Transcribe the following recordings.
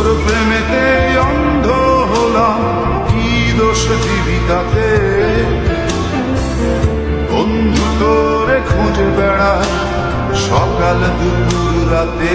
তোর প্রেমেতে অন্ধ হলাম, কি দোষ দিবি তাতে বন্ধু তোরে খুঁজে বেড়ায় সকাল দুপুর রাতে।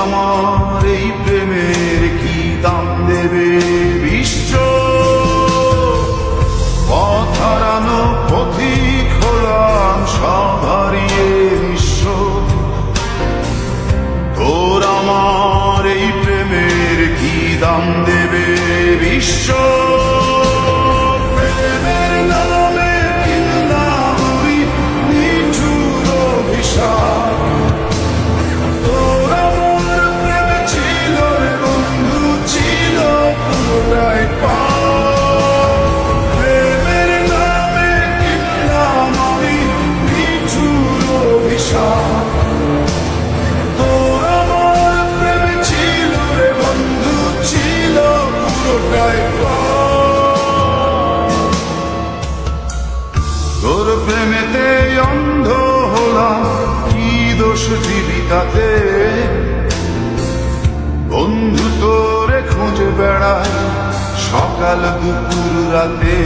আমার এই প্রেমের কি দাম দেবে? তাতে বন্ধু তোরে খুঁজে বেড়ায় সকাল দুপুর রাতে।